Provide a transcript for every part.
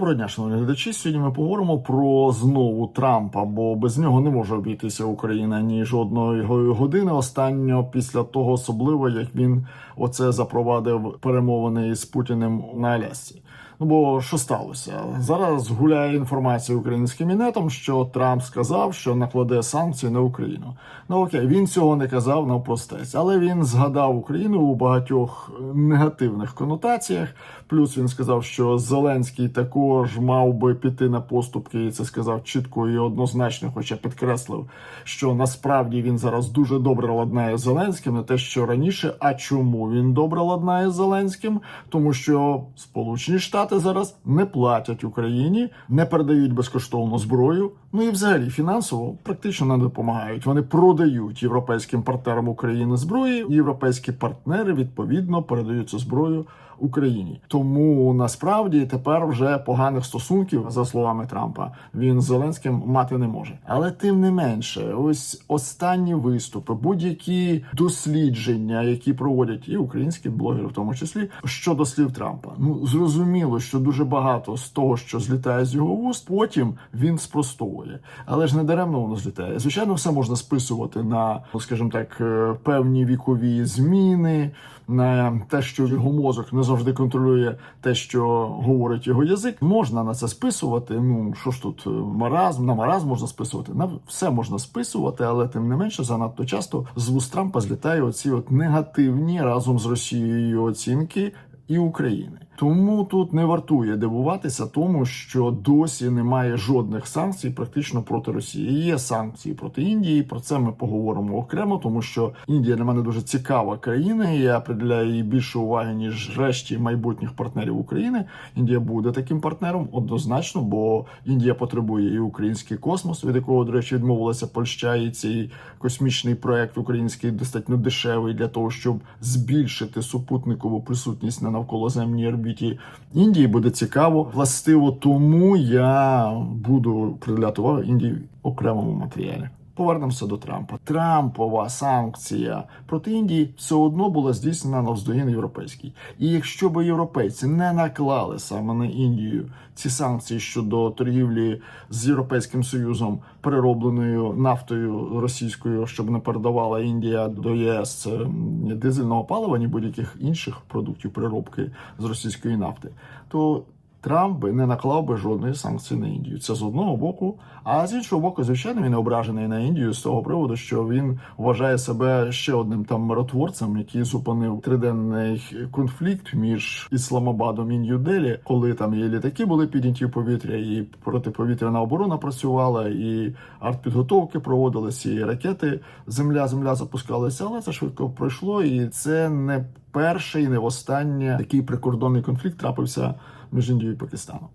Доброго дня, шановні глядачі. Сьогодні ми поговоримо про знову Трампа, бо без нього не може обійтися Україна ні жодної го- години. Останньо після того, особливо як він оце запровадив перемовини з Путіним на Алясці. Ну бо що сталося? Зараз гуляє інформація українським мінетом, що Трамп сказав, що накладе санкції на Україну. Ну окей, він цього не казав навпростець, але він згадав Україну у багатьох негативних конотаціях. Плюс він сказав, що Зеленський також мав би піти на поступки, і це сказав чітко і однозначно, хоча підкреслив, що насправді він зараз дуже добре ладнає Зеленським, не те, що раніше. А чому він добре ладнає з Зеленським? Тому що Сполучені Штати зараз не платять Україні, не передають безкоштовну зброю. Ну і взагалі фінансово практично не допомагають. Вони продають європейським партнерам України зброї. Європейські партнери відповідно передають цю зброю Україні. Тому насправді тепер вже поганих стосунків, за словами Трампа, він з Зеленським мати не може. Але тим не менше, ось останні виступи, будь-які дослідження, які проводять і українські блогери, в тому числі щодо слів Трампа. Ну зрозуміло, що дуже багато з того, що злітає з його вуст, потім він спростовує. Але ж не даремно воно злітає. Звичайно, все можна списувати на, скажімо так, е, певні вікові зміни, на те, що його мозок не завжди контролює те, що говорить його язик. Можна на це списувати. Ну що ж тут е, маразм, на маразм можна списувати. На все можна списувати, але тим не менше занадто часто з вуст Трампа злітає оці от негативні разом з Росією оцінки і України. Тому тут не вартує дивуватися тому, що досі немає жодних санкцій практично проти Росії. Є санкції проти Індії. Про це ми поговоримо окремо, тому що Індія для мене дуже цікава країна. і Я приділяю їй більше уваги ніж решті майбутніх партнерів України. Індія буде таким партнером однозначно, бо Індія потребує і український космос, від якого, до речі, відмовилася Польща, і цей космічний проект український достатньо дешевий для того, щоб збільшити супутникову присутність на навколоземній орбіті Індії. Буде цікаво. Властиво тому я буду приділяти увагу Індії окремому матеріалі. Повернемося до Трампа. Трампова санкція проти Індії все одно була здійснена навздогін європейській. І якщо б європейці не наклали саме на Індію ці санкції щодо торгівлі з європейським союзом переробленою нафтою російською, щоб не передавала Індія до ЄС е, дизельного палива, ні будь-яких інших продуктів переробки з російської нафти, то Трамп би не наклав би жодної санкції на Індію. Це з одного боку. А з іншого боку, звичайно, він ображений на Індію з того приводу, що він вважає себе ще одним там миротворцем, який зупинив триденний конфлікт між Ісламабадом і Нью-Делі, коли там і літаки були підняті в повітря, і протиповітряна оборона працювала, і артпідготовки проводилися, і ракети земля-земля запускалися. Але це швидко пройшло, і це не перший, не востаннє такий прикордонний конфлікт трапився між Індією і Пакистаном.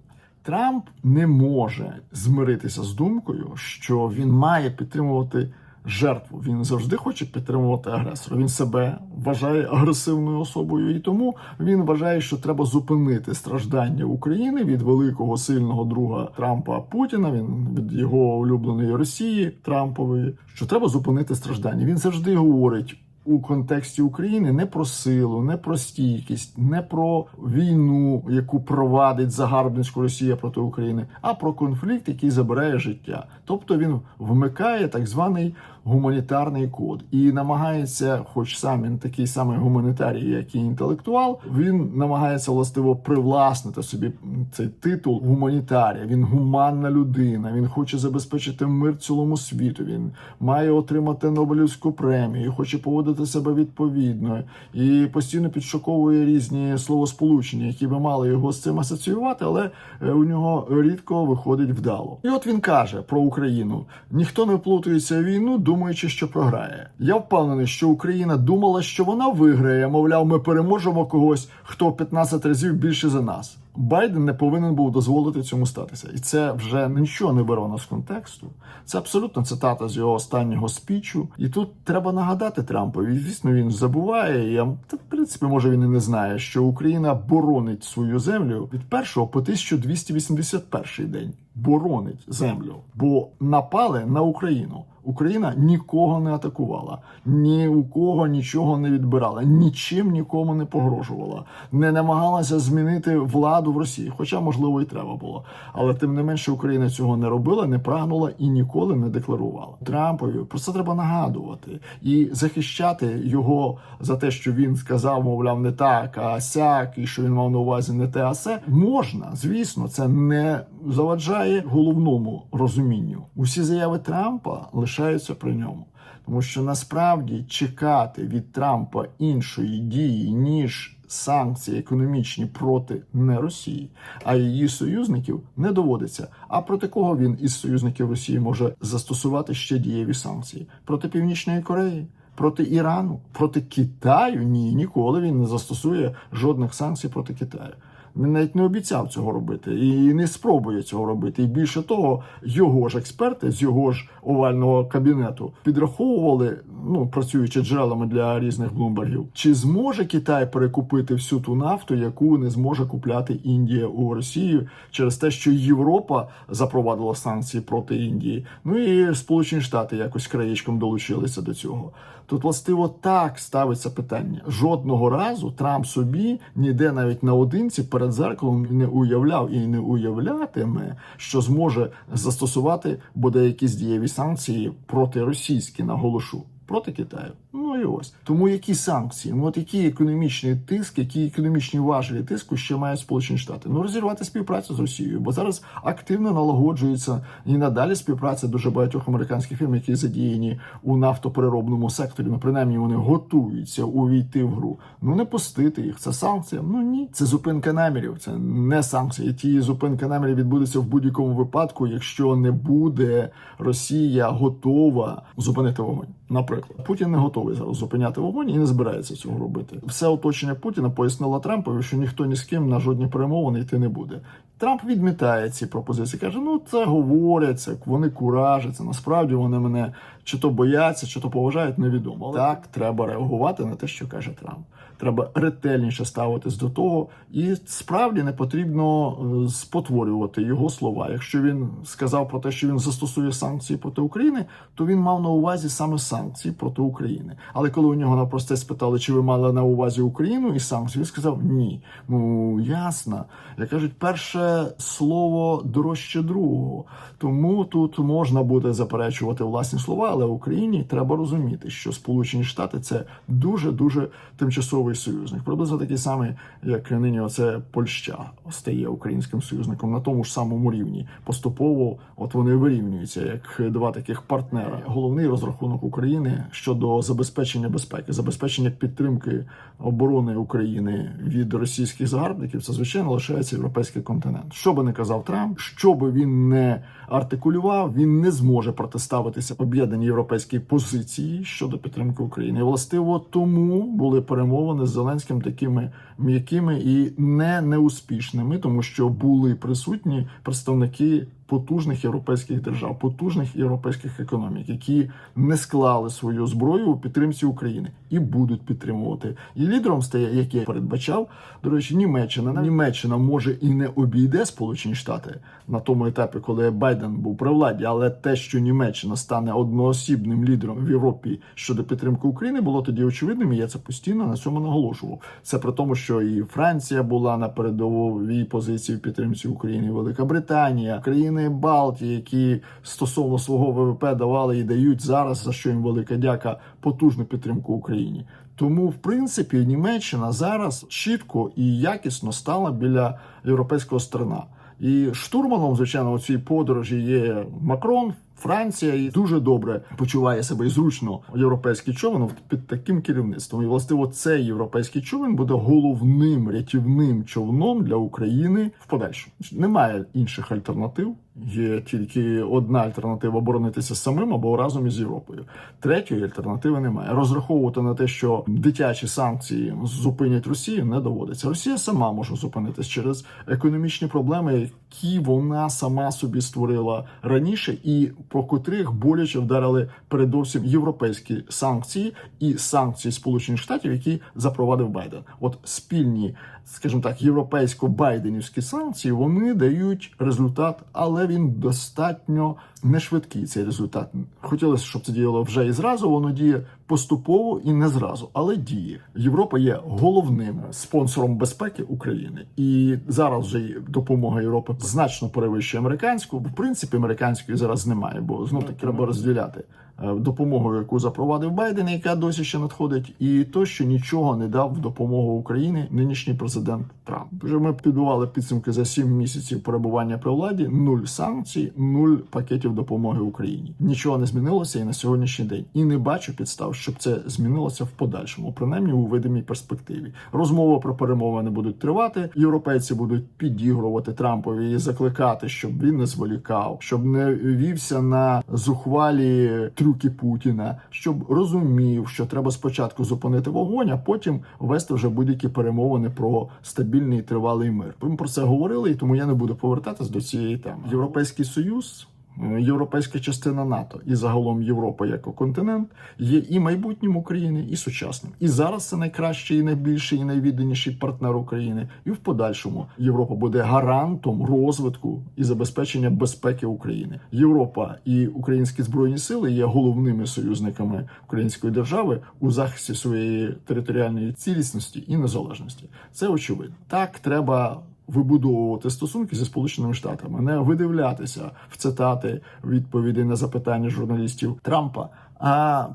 Трамп не може змиритися з думкою, що він має підтримувати жертву. Він завжди хоче підтримувати агресора. Він себе вважає агресивною особою, і тому він вважає, що треба зупинити страждання України від великого сильного друга Трампа Путіна. Він від його улюбленої Росії Трампової. Що треба зупинити страждання. Він завжди говорить у контексті України не про силу, не про стійкість, не про війну, яку провадить загарбницьку Росія проти України, а про конфлікт, який забирає життя. Тобто він вмикає так званий гуманітарний код і намагається, хоч сам він такий самий гуманітарій, як і інтелектуал, він намагається властиво привласнити собі цей титул гуманітарія. Він гуманна людина. Він хоче забезпечити мир цілому світу. Він має отримати Нобелівську премію, хоче поводити себе відповідно і постійно підшоковує різні словосполучення, які би мали його з цим асоціювати, але е, у нього рідко виходить вдало. І от він каже про Україну: ніхто не вплутується в війну, думаючи, що програє. Я впевнений, що Україна думала, що вона виграє. Мовляв, ми переможемо когось, хто в 15 разів більше за нас. Байден не повинен був дозволити цьому статися, і це вже нічого не вирвано з контексту. Це абсолютно цитата з його останнього спічу. І тут треба нагадати Трампові. Звісно, він забуває. Я в принципі, може він і не знає, що Україна боронить свою землю від першого по 1281 день. боронить землю, бо напали на Україну. Україна нікого не атакувала, ні у кого нічого не відбирала, нічим нікому не погрожувала, не намагалася змінити владу в Росії, хоча можливо і треба було. Але тим не менше Україна цього не робила, не прагнула і ніколи не декларувала. Трампові про це треба нагадувати і захищати його за те, що він сказав, мовляв, не так, а сяк, і що він мав на увазі не те, а се можна. Звісно, це не заваджає головному розумінню. Усі заяви Трампа лишаються при ньому. Тому що насправді чекати від Трампа іншої дії, ніж санкції економічні проти не Росії, а її союзників не доводиться. А проти кого він із союзників Росії може застосувати ще дієві санкції? Проти Північної Кореї? Проти Ірану, проти Китаю ні, ніколи він не застосує жодних санкцій проти Китаю. Він навіть не обіцяв цього робити і не спробує цього робити. І більше того, його ж експерти з його ж овального кабінету підраховували, ну працюючи джерелами для різних блумбергів, чи зможе Китай перекупити всю ту нафту, яку не зможе купляти Індія у Росії через те, що Європа запровадила санкції проти Індії. Ну і Сполучені Штати якось краєчком долучилися до цього. Тут властиво так ставиться питання. Жодного разу Трамп собі ніде навіть наодинці перед зеркалом не уявляв і не уявлятиме, що зможе застосувати буде якісь дієві санкції проти російські, наголошу. Проти Китаю, ну і ось тому, які санкції, ну от який економічний тиск, які економічні важелі тиску ще мають Сполучені Штати? Ну розірвати співпрацю з Росією, бо зараз активно налагоджується і надалі співпраця дуже багатьох американських фірм, які задіяні у нафтопереробному секторі. Ну принаймні вони готуються увійти в гру. Ну не пустити їх. Це санкція. Ну ні, це зупинка намірів. Це не санкції. Ті зупинка намірів відбудеться в будь-якому випадку, якщо не буде Росія готова зупинити вогонь. Наприклад, Путін не готовий зараз зупиняти вогонь і не збирається цього робити. Все оточення Путіна пояснило Трампові, що ніхто ні з ким на жодні перемовини йти не буде. Трамп відмітає ці пропозиції, каже: ну це говоряться, вони куражаться. Насправді вони мене чи то бояться, чи то поважають, невідомо. Але так треба реагувати на те, що каже Трамп. Треба ретельніше ставитись до того, і справді не потрібно е, спотворювати його слова. Якщо він сказав про те, що він застосує санкції проти України, то він мав на увазі саме санкції проти України. Але коли у нього напросте спитали, чи ви мали на увазі Україну і санкції, він сказав ні. Ну ясно. Як кажуть, перше слово дорожче другого. Тому тут можна буде заперечувати власні слова, але Україні треба розуміти, що Сполучені Штати це дуже дуже тимчасовий союзник. Приблизно такий самий, як нині оце Польща стає українським союзником на тому ж самому рівні. Поступово, от вони вирівнюються як два таких партнера. Головний розрахунок України щодо забезпечення безпеки, забезпечення підтримки оборони України від російських загарбників, це звичайно лишається європейський континент. Що би не казав Трамп, що би він не артикулював, він не зможе протиставитися об'єднаній європейській позиції щодо підтримки України. Властиво тому були перемовини з Зеленським такими м'якими і не неуспішними, тому що були присутні представники. Потужних європейських держав, потужних європейських економік, які не склали свою зброю у підтримці України і будуть підтримувати. І лідером стає, як я передбачав, до речі, Німеччина. Німеччина може і не обійде Сполучені Штати на тому етапі, коли Байден був при владі, але те, що Німеччина стане одноосібним лідером в Європі щодо підтримки України, було тоді очевидним. і Я це постійно на цьому наголошував. Це при тому, що і Франція була на передовій позиції в підтримці України, і Велика Британія, країни Балтії, які стосовно свого ВВП давали і дають зараз, за що їм велика дяка, потужну підтримку Україні. Тому, в принципі, Німеччина зараз чітко і якісно стала біля європейського сторона. І штурманом, звичайно, у цій подорожі є Макрон. Франція і дуже добре почуває себе і зручно європейський човен під таким керівництвом. І властиво цей європейський човен буде головним рятівним човном для України в подальшому. Немає інших альтернатив. Є тільки одна альтернатива боронитися самим або разом із Європою. Третьої альтернативи немає. Розраховувати на те, що дитячі санкції зупинять Росію, не доводиться. Росія сама може зупинитись через економічні проблеми, які вона сама собі створила раніше, і про котрих боляче вдарили передовсім європейські санкції і санкції Сполучених Штатів, які запровадив Байден. От спільні, скажімо так, європейсько-байденівські санкції вони дають результат, але він достатньо не швидкий цей результат. Хотілося, щоб це діяло вже і зразу. Воно діє поступово і не зразу, але діє. Європа є головним спонсором безпеки України, і зараз вже допомога Європи значно перевищує американську. В принципі, американської зараз немає, бо знов таки треба розділяти допомогу, яку запровадив Байден, яка досі ще надходить, і то, що нічого не дав в допомогу Україні нинішній президент Трамп. Вже ми підбивали підсумки за сім місяців перебування при владі. Нуль санкцій, нуль пакетів допомоги Україні. Нічого не змінилося і на сьогоднішній день. І не бачу підстав, щоб це змінилося в подальшому, принаймні у видимій перспективі. Розмови про перемовини будуть тривати. Європейці будуть підігрувати Трампові і закликати, щоб він не зволікав, щоб не вівся на зухвалі трюки Путіна, щоб розумів, що треба спочатку зупинити вогонь, а потім вести вже будь-які перемовини про стабільний і тривалий мир. Ми про це говорили, і тому я не буду повертатись до цієї теми. Європейський союз. Е, Європейська частина НАТО і загалом Європа як континент є і майбутнім України, і сучасним. І зараз це найкращий, і найбільший, і найвідданіший партнер України. І в подальшому Європа буде гарантом розвитку і забезпечення безпеки України. Європа і українські збройні сили є головними союзниками української держави у захисті своєї територіальної цілісності і незалежності. Це очевидно. Так треба вибудовувати стосунки зі сполученими штатами, не видивлятися в цитати відповіді на запитання журналістів Трампа, а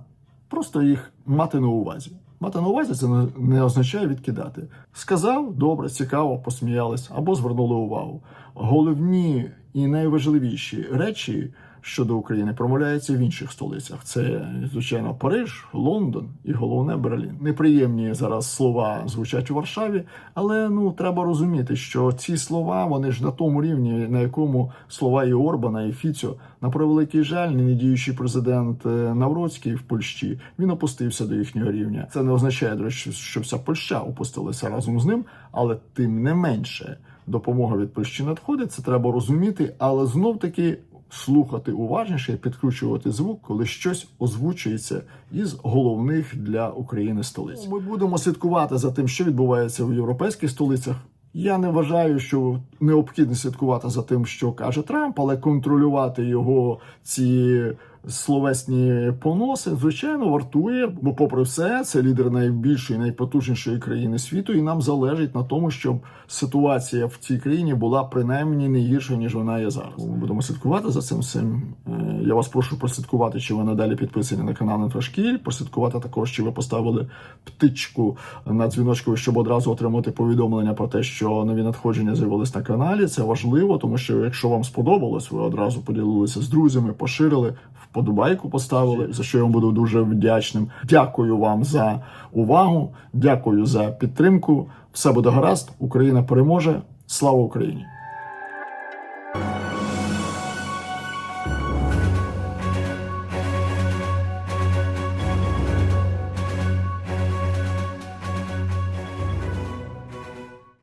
просто їх мати на увазі. Мати на увазі це не- не означає відкидати. Сказав добре, цікаво, посміялись або звернули увагу. Головні і найважливіші речі щодо України промовляються в інших столицях. Це звичайно Париж, Лондон і головне Берлін. Неприємні зараз слова звучать у Варшаві, але ну треба розуміти, що ці слова вони ж на тому рівні, на якому слова і Орбана, і Фіцьо. На превеликий жаль, нині діючий президент е, Навроцький в Польщі він опустився до їхнього рівня. Це не означає, до речі, що вся Польща опустилася разом з ним, але тим не менше допомога від Польщі надходить. Це треба розуміти, але знов таки. Слухати уважніше і підкручувати звук, коли щось озвучується із головних для України столиць. Ми будемо слідкувати за тим, що відбувається в європейських столицях. Я не вважаю, що необхідно слідкувати за тим, що каже Трамп, але контролювати його ці словесні поноси, звичайно, вартує. Бо, попри все, це лідер найбільшої, найпотужнішої країни світу, і нам залежить на тому, щоб ситуація в цій країні була принаймні не гірша, ніж вона є зараз. Ми будемо слідкувати за цим всім. Е, Я вас прошу прослідкувати, чи ви надалі підписані на канал Нетрошкіль, прослідкувати також, чи ви поставили птичку на дзвіночку, щоб одразу отримати повідомлення про те, що нові надходження з'явились на каналі. Це важливо, тому що якщо вам сподобалось, ви одразу поділилися з друзями, поширили, вподобайку поставили, за що я вам буду дуже вдячним. Дякую вам за увагу, дякую за підтримку. Все буде гаразд. Україна переможе. Слава Україні!